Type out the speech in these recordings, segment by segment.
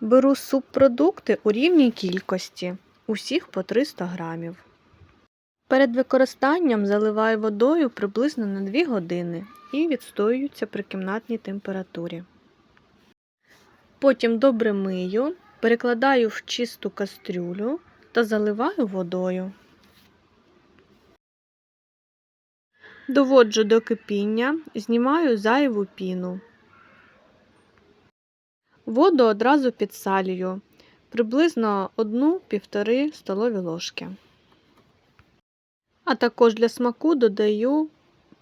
Беру субпродукти у рівній кількості, усіх по 300 грамів. Перед використанням заливаю водою приблизно на 2 години і відстоюються при кімнатній температурі. Потім добре мию, перекладаю в чисту кастрюлю та заливаю водою. Доводжу до кипіння, знімаю зайву піну. Воду одразу підсалюю, приблизно 1-1,5 столові ложки. А також для смаку додаю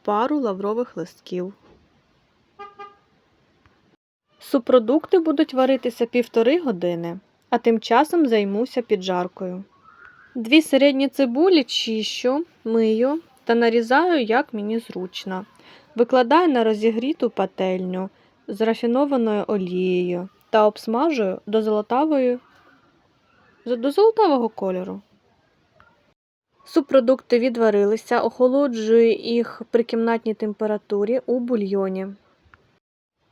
пару лаврових листків. Субпродукти будуть варитися півтори години, а тим часом займуся піджаркою. Дві середні цибулі чищу, мию та нарізаю, як мені зручно. Викладаю на розігріту пательню з рафінованою олією та обсмажую до золотавої до золотавого кольору. Субпродукти відварилися, охолоджую їх при кімнатній температурі у бульйоні.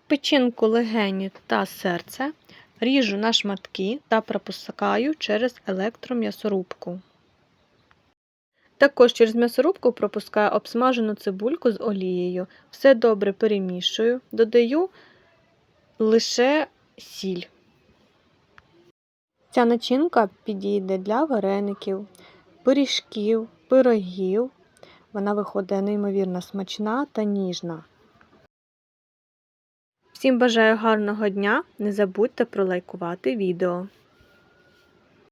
Печінку легені та серце ріжу на шматки та пропускаю через електром'ясорубку. Також через м'ясорубку пропускаю обсмажену цибульку з олією. Все добре перемішую, додаю лише сіль. Ця начинка підійде для вареників, пиріжків, пирогів. Вона виходить неймовірно смачна та ніжна. Всім бажаю гарного дня! Не забудьте пролайкувати відео.